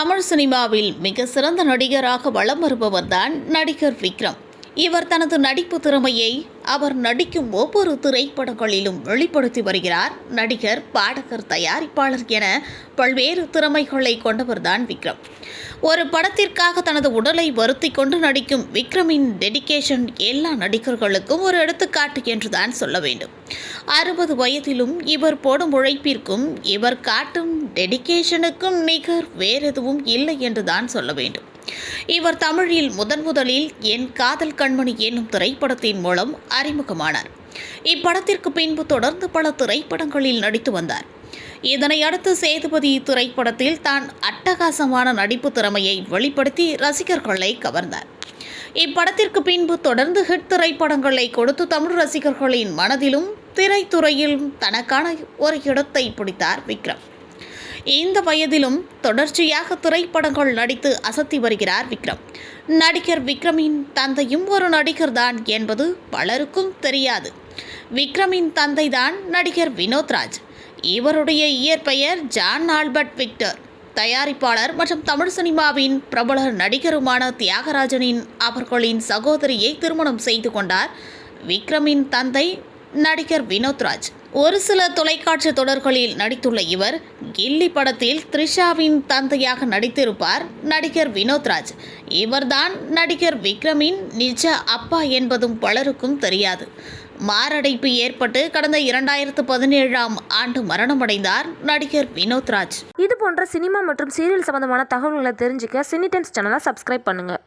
தமிழ் சினிமாவில் மிக சிறந்த நடிகராக வலம் வருபவர்தான் நடிகர் விக்ரம். இவர் தனது நடிப்பு திறமையை அவர் நடிக்கும் ஒவ்வொரு திரைப்படங்களிலும் வெளிப்படுத்தி வருகிறார். நடிகர் பாடகர் தயாரிப்பாளர் என பல்வேறு திறமைகளை கொண்டவர்தான் விக்ரம். ஒரு படத்திற்காக தனது உடலை வருத்தி கொண்டு நடிக்கும் விக்ரமின் டெடிகேஷன் எல்லா நடிகர்களுக்கும் ஒரு எடுத்துக்காட்டு என்றுதான் சொல்ல வேண்டும். அறுபது வயதிலும் இவர் போடும் உழைப்பிற்கும் இவர் காட்டும் டெடிகேஷனுக்கும் நிகர் வேறெதுவும் இல்லை என்றுதான் சொல்ல வேண்டும். இவர் தமிழில் முதன் முதலில் என் காதல் கண்மணி என்னும் திரைப்படத்தின் மூலம் அறிமுகமானார். இப்படத்திற்கு பின்பு தொடர்ந்து பல திரைப்படங்களில் நடித்து வந்தார். இதனை அடுத்து சேதுபதி திரைப்படத்தில் தான் அட்டகாசமான நடிப்பு திறமையை வெளிப்படுத்தி ரசிகர்களை கவர்ந்தார். இப்படத்திற்கு பின்பு தொடர்ந்து ஹிட் திரைப்படங்களை கொடுத்து தமிழ் ரசிகர்களின் மனதிலும் திரைத்துறையிலும் தனக்கான ஒரு இடத்தை பிடித்தார் விக்ரம். இந்த வயதிலும் தொடர்ச்சியாக திரைப்படங்கள் நடித்து அசத்தி வருகிறார் விக்ரம். நடிகர் விக்ரமின் தந்தையும் ஒரு நடிகர் தான் என்பது பலருக்கும் தெரியாது. விக்ரமின் தந்தை தான் நடிகர் வினோத்ராஜ் இவருடைய இயற்பெயர் ஜான் ஆல்பர்ட் விக்டர். தயாரிப்பாளர் மற்றும் தமிழ் சினிமாவின் பிரபல நடிகருமான தியாகராஜனின் அவர்களின் சகோதரியை திருமணம் செய்து கொண்டார் விக்ரமின் தந்தை நடிகர் வினோத்ராஜ் ஒரு சில தொலைக்காட்சி தொடர்களில் நடித்துள்ள இவர் கில்லி படத்தில் த்ரிஷாவின் தந்தையாக நடித்திருப்பார் நடிகர் வினோத்ராஜ் இவர்தான் நடிகர் விக்ரமின் நிஜ அப்பா என்பதும் பலருக்கும் தெரியாது. மாரடைப்பு ஏற்பட்டு கடந்த இரண்டாயிரத்து பதினேழாம் ஆண்டு மரணமடைந்தார் நடிகர் வினோத்ராஜ் இது போன்ற சினிமா மற்றும் சீரியல் சம்பந்தமான தகவல்களை தெரிஞ்சுக்க சினி டைம்ஸ் சேனலை சப்ஸ்கிரைப் பண்ணுங்கள்